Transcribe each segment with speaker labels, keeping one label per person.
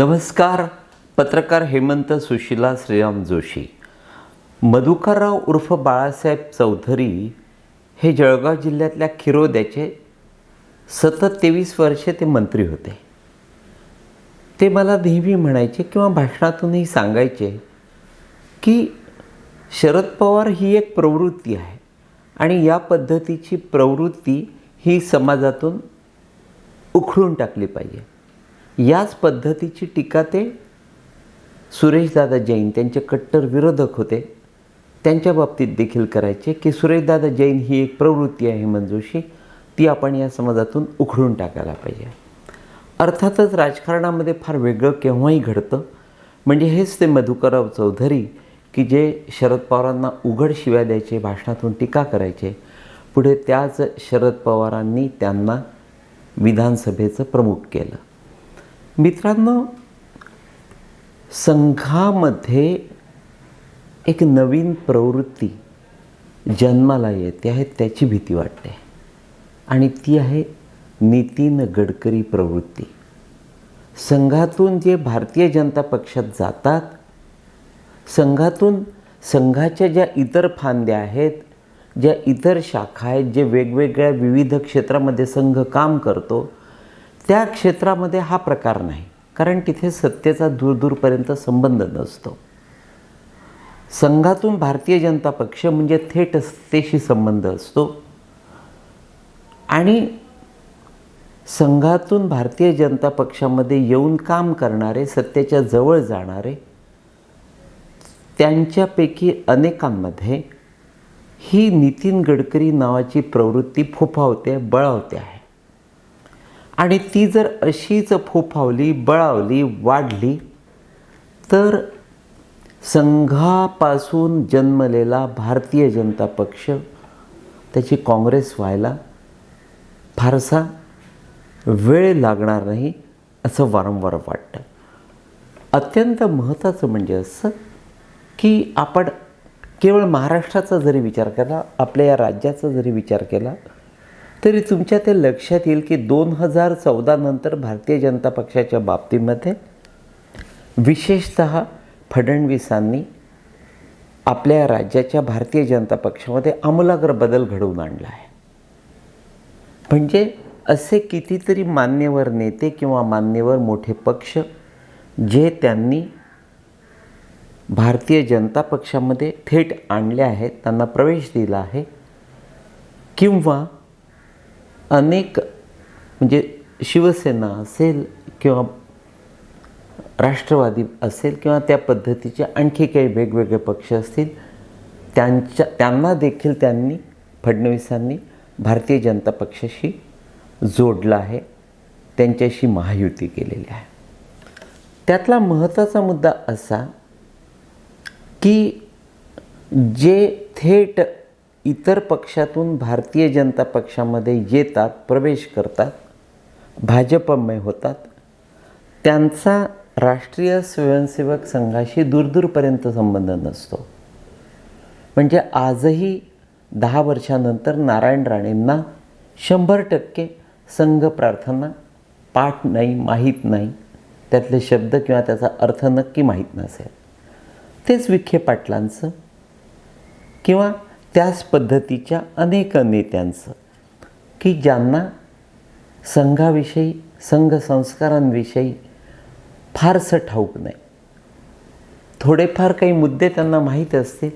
Speaker 1: नमस्कार. पत्रकार हेमंत सुशिला श्रीराम जोशी. मधुकरराव उर्फ बाळासाहेब चौधरी हे जळगाव जिल्ह्यातल्या खिरोद्याचे सतत तेवीस वर्षे ते मंत्री होते. ते मला नेहमी म्हणायचे किंवा भाषणातूनही सांगायचे की शरद पवार ही एक प्रवृत्ती आहे आणि या पद्धतीची प्रवृत्ती ही समाजातून उखळून टाकली पाहिजे. याच पद्धतीची टीका ते सुरेशदादा जैन त्यांचे कट्टर विरोधक होते त्यांच्या बाबतीत देखील करायचे की सुरेशदादा जैन ही एक प्रवृत्ती आहे मंजूशी ती आपण या समाजातून उखडून टाकायला पाहिजे. अर्थातच राजकारणामध्ये फार वेगळं केव्हाही घडतं. म्हणजे हेच ते मधुकरराव चौधरी की जे शरद पवारांना उघड शिव्या द्यायचे भाषणातून टीका करायचे पुढे त्याच शरद पवारांनी त्यांना विधानसभेचं प्रमुख केलं. मित्रांनो संघामध्ये एक नवीन प्रवृत्ती जन्माला येते आहे त्याची भीती वाटते. आणि ती आहे नितीन गडकरी प्रवृत्ती. संघातून जे भारतीय जनता पक्षात जातात संघातून संघाच्या ज्या इतर फांद्या आहेत ज्या इतर शाखा आहेत जे वेगवेगळ्या विविध क्षेत्रामध्ये संघ काम करतो त्या क्षेत्रामध्ये हा प्रकार नाही. कारण तिथे सत्तेचा दूरदूरपर्यंत संबंध नसतो. संघातून भारतीय जनता पक्ष म्हणजे थेट सत्तेशी संबंध असतो. आणि संघातून भारतीय जनता पक्षामध्ये येऊन काम करणारे सत्तेच्या जवळ जाणारे त्यांच्यापैकी अनेकांमध्ये ही नितीन गडकरी नावाची प्रवृत्ती फोफावते बळावते आहे. आणि ती जर अशीच फोफावली बळावली वाढली तर संघापासून जन्मलेला भारतीय जनता पक्ष त्याची काँग्रेस व्हायला फारसा वेळ लागणार नाही असं वारंवार वाटतं. अत्यंत महत्त्वाचं म्हणजे असं की आपण केवळ महाराष्ट्राचा जरी विचार केला आपल्या या राज्याचा जरी विचार केला तरी तुमच्या ते लक्षात येईल की दोन हजार चौदानंतर भारतीय जनता पक्षाच्या बाबतीमध्ये विशेषत फडणवीसांनी आपल्या राज्याच्या भारतीय जनता पक्षामध्ये आमूलाग्र बदल घडवून आणला आहे. म्हणजे असे कितीतरी मान्यवर नेते किंवा मान्यवर मोठे पक्ष जे त्यांनी भारतीय जनता पक्षामध्ये थेट आणले आहेत त्यांना प्रवेश दिला आहे किंवा अनेक म्हणजे शिवसेना असेल किंवा राष्ट्रवादी असेल किंवा त्या पद्धतीचे आणखी काही वेगवेगळे पक्ष असतील त्यांच्या त्यांना देखील त्यांनी फडणवीसांनी भारतीय जनता पक्षाशी जोडलं आहे त्यांच्याशी महायुती केलेली आहे. त्यातला महत्त्वाचा मुद्दा असा की जे थेट इतर पक्षातून भारतीय जनता पक्षामध्ये येतात प्रवेश करतात भाजपमय होतात. त्यांचा राष्ट्रीय स्वयंसेवक संघाशी दूरदूरपर्यंत संबंध नसतो. म्हणजे आजही दहा वर्षानंतर नारायण राणेंना शंभर टक्के संघ प्रार्थना पाठ नाही माहीत नाही त्यातले शब्द किंवा त्याचा अर्थ नक्की माहीत नसेल. तेच विखे पाटलांचं किंवा त्याच पद्धतीच्या अनेक नेत्यांचं की ज्यांना संघाविषयी संघ संस्कारांविषयी फारसं ठाऊक नाही. थोडेफार काही मुद्दे त्यांना माहीत असतील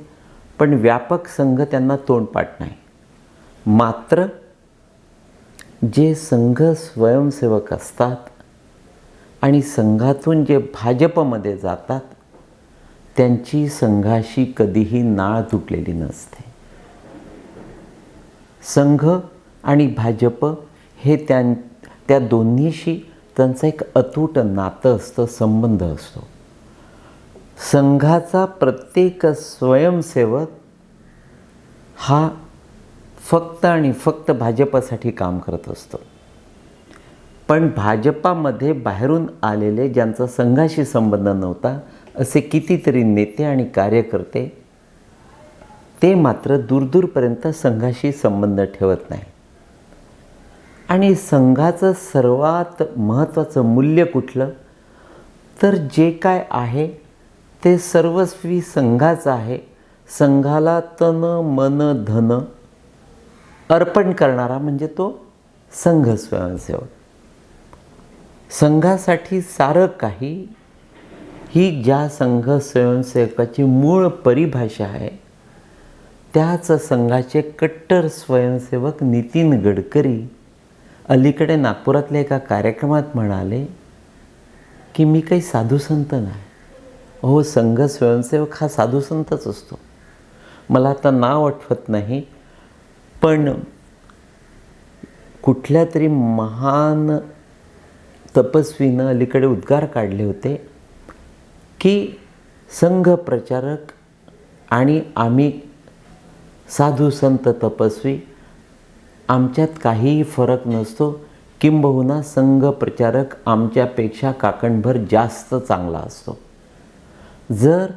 Speaker 1: पण व्यापक संघ त्यांना तोंडपाठ नाही. मात्र जे संघ स्वयंसेवक असतात आणि संघातून जे भाजपमध्ये जातात त्यांची संघाशी कधीही नाळ तुटलेली नसते. संघ आणि भाजप हे त्यां त्या दोन्हीशी त्यांचं एक अतूट नातं असतं संबंध असतो. संघाचा प्रत्येक स्वयंसेवक हा फक्त आणि फक्त भाजपासाठी काम करत असतो. पण भाजपामध्ये बाहेरून आलेले ज्यांचा संघाशी संबंध नव्हता असे कितीतरी नेते आणि कार्यकर्ते ते मात्र दूरदूरपर्यंत संघाशी संबंध ठेवत नाही. आणि संघाचं सर्वात महत्त्वाचं मूल्य कुठलं? तर जे काय आहे ते सर्वस्वी संघाचं आहे. संघाला तन मन धन अर्पण करणारा म्हणजे तो संघ स्वयंसेवक. संघासाठी सारं काही ही ज्या संघ स्वयंसेवकाची मूळ परिभाषा आहे त्याच संघाचे कट्टर स्वयंसेवक नितीन गडकरी अलीकडे नागपुरातल्या एका कार्यक्रमात म्हणाले की मी काही साधूसंत नाही. अहो संघ स्वयंसेवक हा साधू संतच असतो. मला आता नाव आठवत नाही पण कुठल्या तरी महान तपस्वीनं अलीकडे उद्गार काढले होते की संघ प्रचारक आणि आम्ही साधू संत तपस्वी आमच्यात काहीही फरक नसतो. किंबहुना संघ प्रचारक आमच्यापेक्षा काकणभर जास्त चांगला असतो. जर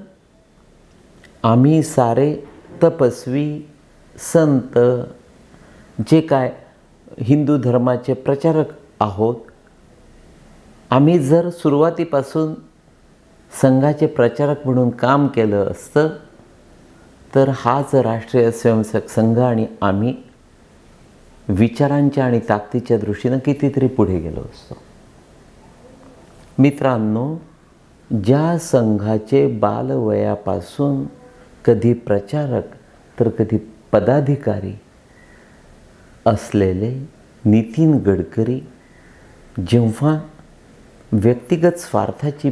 Speaker 1: आम्ही सारे तपस्वी संत जे काय हिंदू धर्माचे प्रचारक आहोत आम्ही जर सुरुवातीपासून संघाचे प्रचारक म्हणून काम केलं असतं तर हाच राष्ट्रीय स्वयंसेवक संघ आणि आम्ही विचारांच्या आणि ताकदीच्या दृष्टीनं कितीतरी पुढे गेलो असतो. मित्रांनो ज्या संघाचे बालवयापासून कधी प्रचारक तर कधी पदाधिकारी असलेले नितीन गडकरी जेव्हा व्यक्तिगत स्वार्थाची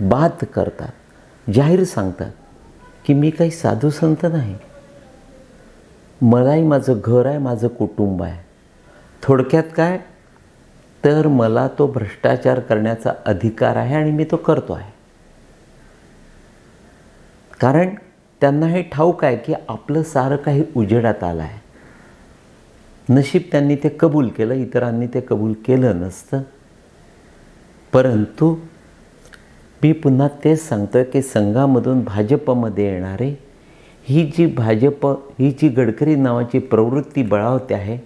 Speaker 1: बात करतात जाहीर सांगतात की मी काही साधू संत नाही. मलाही माझं घर आहे माझं कुटुंब आहे. थोडक्यात काय? तर मला तो भ्रष्टाचार करण्याचा अधिकार आहे आणि मी तो करतो आहे. कारण त्यांना हे ठाऊक आहे की आपलं सारं काही उजेडात आलं आहे. नशीब त्यांनी ते कबूल केलं इतरांनी ते कबूल केलं नसतं. परंतु मी पुन्हा तेच सांगतोय की संघामधून भाजपमध्ये येणारे ही जी भाजप ही जी गडकरी नावाची प्रवृत्ती बळावते आहे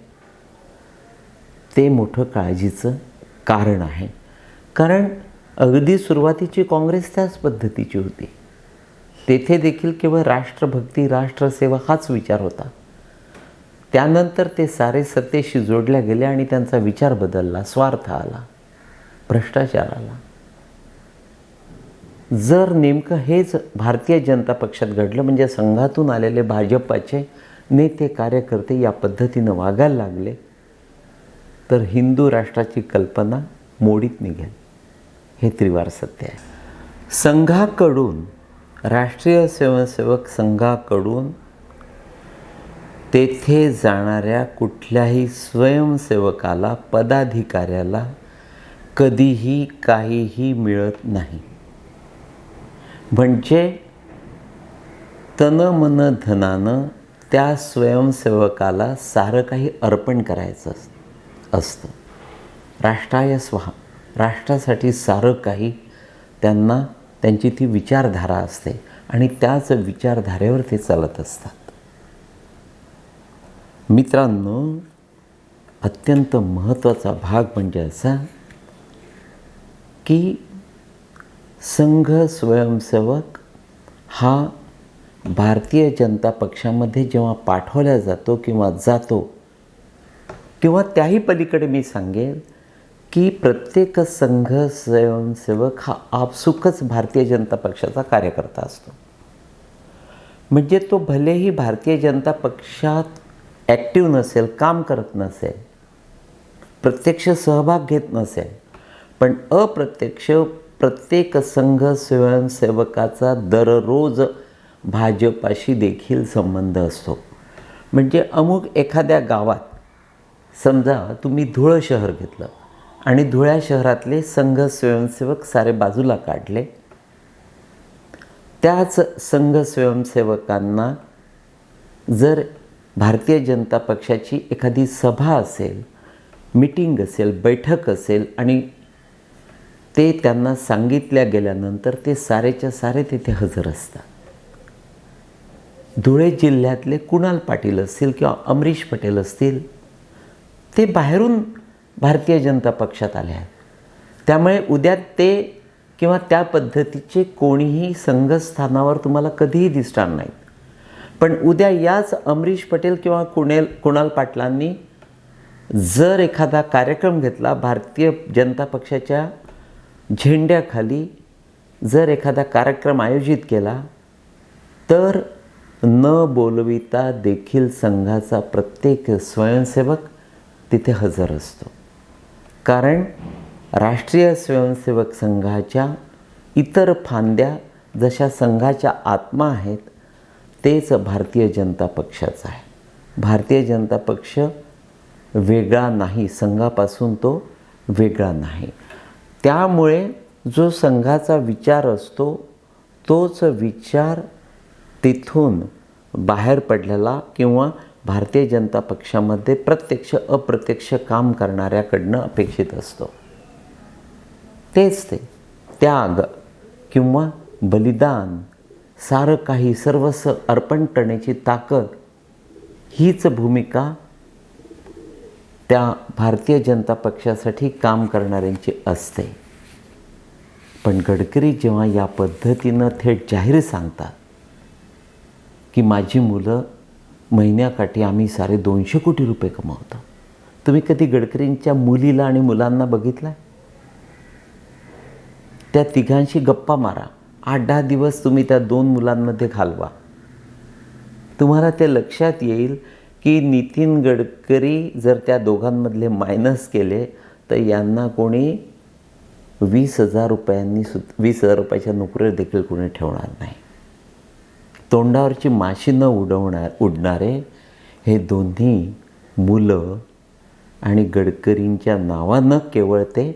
Speaker 1: ते मोठं काळजीचं कारण आहे. कारण अगदी सुरुवातीची काँग्रेस त्याच पद्धतीची होती. तेथे देखील केवळ राष्ट्रभक्ती राष्ट्रसेवा हाच विचार होता. त्यानंतर ते सारे सत्तेशी जोडल्या गेले आणि त्यांचा विचार बदलला स्वार्थ आला भ्रष्टाचार आला. जर नेमकं हेच भारतीय जनता पक्षात घडलं म्हणजे संघातून आलेले भाजपाचे नेते कार्यकर्ते या पद्धतीनं वागायला लागले तर हिंदू राष्ट्राची कल्पना मोडीत निघेल. हे त्रिवार सत्य आहे. संघाकडून राष्ट्रीय स्वयंसेवक संघाकडून तेथे जाणाऱ्या कुठल्याही स्वयंसेवकाला पदाधिकाऱ्याला कधीही काहीही मिळत नाही. म्हणजे तन मन धनानं त्या स्वयंसेवकाला सारं काही अर्पण करायचं अस असतं. राष्ट्राय स्वहा. राष्ट्रासाठी सारं काही त्यांना त्यांची ती विचारधारा असते आणि त्याच विचारधारेवर ते चालत असतात. मित्रांनो अत्यंत महत्त्वाचा भाग म्हणजे असा की संघ स्वयंसेवक हा भारतीय जनता पक्षामध्ये जेव्हा पाठवला जातो किंवा जातो किंवा त्याही पलीकडे मी सांगेन की प्रत्येक संघ स्वयंसेवक हा आपसुकच भारतीय जनता पक्षाचा कार्यकर्ता असतो. म्हणजे तो भलेही भारतीय जनता पक्षात ॲक्टिव्ह नसेल काम करत नसेल प्रत्यक्ष सहभाग घेत नसेल पण अप्रत्यक्ष प्रत्येक संघ स्वयंसेवकाचा दररोज भाजपाशी देखील संबंध असतो. म्हणजे अमुक एखाद्या गावात समजा तुम्ही धुळं शहर घेतलं आणि धुळ्या शहरातले संघ स्वयंसेवक सारे बाजूला काढले त्याच संघ स्वयंसेवकांना जर भारतीय जनता पक्षाची एखादी सभा असेल मिटिंग असेल बैठक असेल आणि ते त्यांना सांगितल्या गेल्यानंतर ते सारेच्या सारे तिथे हजर असतात. धुळे जिल्ह्यातले कुणाल पाटील असतील किंवा अमरीश पटेल असतील ते बाहेरून भारतीय जनता पक्षात आले आहेत. त्यामुळे उद्या ते किंवा त्या पद्धतीचे कोणीही संघस्थानावर तुम्हाला कधीही दिसणार नाहीत. पण उद्या याच अमरीश पटेल किंवा कुणेल कुणाल पाटलांनी जर एखादा कार्यक्रम घेतला भारतीय जनता पक्षाच्या झेंड्याखाली जर एखादा कार्यक्रम आयोजित केला तर न बोलविता देखील संघाचा प्रत्येक स्वयंसेवक तिथे हजर असतो. कारण राष्ट्रीय स्वयंसेवक संघाच्या इतर फांद्या जशा संघाच्या आत्मा आहेत तेच भारतीय जनता पक्षाचं आहे. भारतीय जनता पक्ष वेगळा नाही संघापासून तो वेगळा नाही. त्यामुळे जो संघाचा विचार असतो तोच विचार तिथून बाहेर पडलेला किंवा भारतीय जनता पक्षामध्ये प्रत्यक्ष अप्रत्यक्ष काम करणाऱ्याकडनं अपेक्षित असतो. तेच ते. त्याग किंवा बलिदान सारं काही सर्वस्व अर्पण करण्याची ताकद हीच भूमिका त्या भारतीय जनता पक्षासाठी काम करणाऱ्यांची असते. पण गडकरी जेव्हा या पद्धतीनं थेट जाहीर सांगतात की माझी मुलं महिन्याकाठी आम्ही सारे दोनशे कोटी रुपये कमावतो तुम्ही कधी गडकरींच्या मुलीला आणि मुलांना बघितलं त्या तिघांशी गप्पा मारा. आठ दहा दिवस तुम्ही त्या दोन मुलांमध्ये घालवा. तुम्हाला ते लक्षात येईल की नितीन गडकरी जर त्या दोघांमधले मायनस केले तर यांना कोणी वीस हजार रुपयांनी सु वीस हजार रुपयाच्या नोकरीवर देखील कोणी ठेवणार नाही. तोंडावरची माशी न उडवणार उडणारे हे दोन्ही मुलं आणि गडकरींच्या नावानं केवळ ते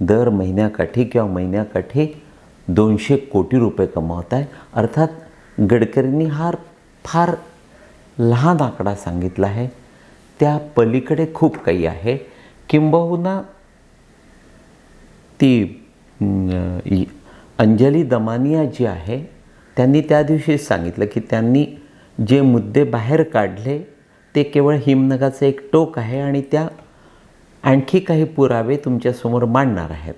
Speaker 1: दर महिन्याकाठी किंवा महिन्याकाठी दोनशे कोटी रुपये कमावत आहे अर्थात गडकरींनी हार फार लहान आकडा सांगितला आहे. त्या पलीकडे खूप काही आहे. किंबहुना ती अंजली दमानिया जी आहे त्यांनी त्या दिवशीच सांगितलं की त्यांनी जे मुद्दे बाहेर काढले ते केवळ हिमनगाचं एक टोक आहे आणि त्या आणखी काही पुरावे तुमच्यासमोर मांडणार आहेत.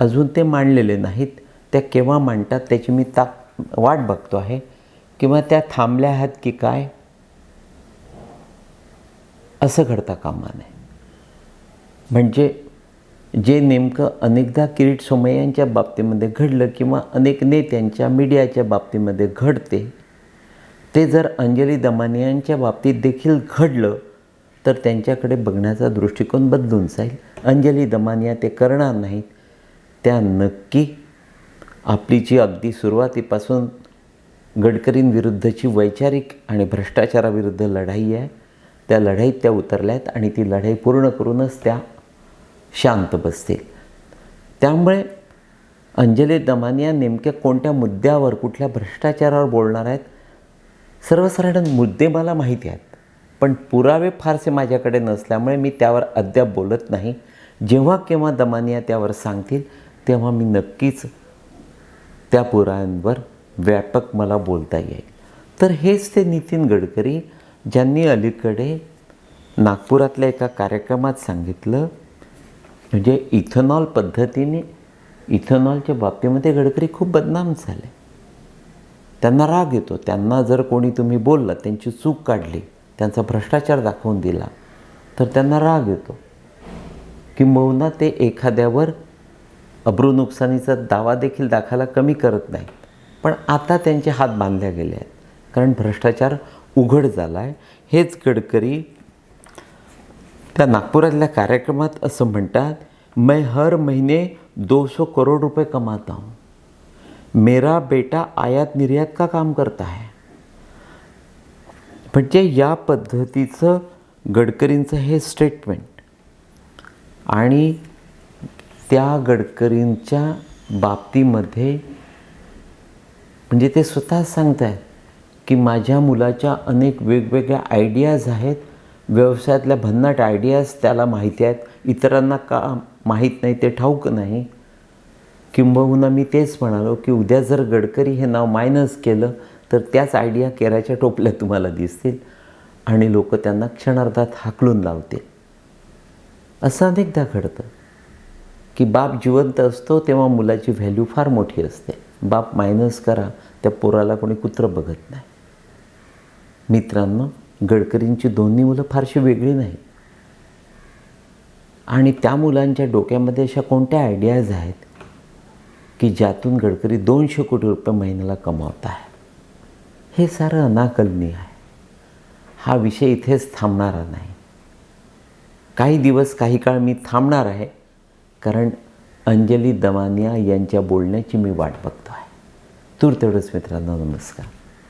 Speaker 1: अजून ते मांडलेले नाहीत. त्या केव्हा मांडतात त्याची मी ताक वाट बघतो आहे. किंवा त्या थांबल्या आहेत की काय? असं घडता कामा नये. म्हणजे जे नेमकं अनेकदा किरीट सोमय्यांच्या बाबतीमध्ये घडलं किंवा अनेक नेत्यांच्या मीडियाच्या बाबतीमध्ये घडते ते जर अंजली दमानियांच्या बाबतीत देखील घडलं तर त्यांच्याकडे बघण्याचा दृष्टिकोन बदलून जाईल. अंजली दमानिया ते करणार नाहीत. त्या नक्की आपली जी अगदी सुरुवातीपासून गडकरींविरुद्धची वैचारिक आणि भ्रष्टाचाराविरुद्ध लढाई आहे. त्या लढाईत त्या उतरल्या आहेत आणि ती लढाई पूर्ण करूनच त्या शांत बसतील. त्यामुळे अंजली दमानिया नेमक्या कोणत्या मुद्द्यावर कुठल्या भ्रष्टाचारावर बोलणार आहेत? सर्वसाधारण मुद्दे मला माहिती आहेत. पण पुरावे फारसे माझ्याकडे नसल्यामुळे मी त्यावर अद्याप बोलत नाही. जेव्हा केव्हा दमानिया त्यावर सांगतील तेव्हा मी नक्कीच त्या पुराव्यांवर व्यापक मला बोलता येईल. तर हेच ते नितीन गडकरी ज्यांनी अलीकडे नागपुरातल्या एका कार्यक्रमात सांगितलं म्हणजे इथेनॉल पद्धतीने इथेनॉलच्या बाबतीमध्ये गडकरी खूप बदनाम झाले. त्यांना राग येतो. त्यांना जर कोणी तुम्ही बोलला त्यांची चूक काढली त्यांचा भ्रष्टाचार दाखवून दिला तर त्यांना राग येतो. किंबहुना ते एखाद्यावर अब्रू नुकसानीचा दावा देखील दाखवायला कमी करत नाहीत पण आता त्यांचे हात बांधले गेले आहेत. कारण भ्रष्टाचार उघड झाला आहे हेच गडकरी त्या नागपुरातल्या कार्यक्रमात असं म्हणतात मैं हर महिने दो सौ करोड़ रुपये कमाता हूँ. मेरा बेटा आयात निर्यात का काम करता है? म्हणजे या पद्धतीचं गडकरींचं हे स्टेटमेंट आणि त्या गडकरींच्या बाबतीमध्ये म्हणजे ते स्वतः सांगत आहेत की माझ्या मुलाच्या अनेक वेगवेगळ्या आयडियाज आहेत. व्यवसायातल्या भन्नाट आयडियाज त्याला माहिती आहेत. इतरांना का माहीत नाही ते ठाऊक नाही. किंबहुना मी तेच म्हणालो की उद्या जर गडकरी हे नाव मायनस केलं तर त्याच आयडिया केराच्या टोपल्या तुम्हाला दिसतील. आणि लोक त्यांना क्षणार्धात हाकलून लावतील. असं अनेकदा घडतं. की बाप जिवंत असतो तेव्हा मुलाची व्हॅल्यू फार मोठी असते. बाप मायनस करा त्या पोराला कोणी कुत्रं बघत नाही. मित्रांनो गडकरींची दोन्ही मुलं फारशी वेगळी नाही. आणि त्या मुलांच्या डोक्यामध्ये अशा कोणत्या आयडियाज आहेत की ज्यातून गडकरी दोनशे कोटी रुपये महिन्याला कमावत आहे? हे सारं अनाकलनीय आहे. हा विषय इथेच थांबणारा नाही. काही दिवस काही काळ मी थांबणार आहे कारण अंजली दमानिया यांच्या बोलण्याची मी वाट बघतो आहे तूर तेवढंच मित्रांनो नमस्कार.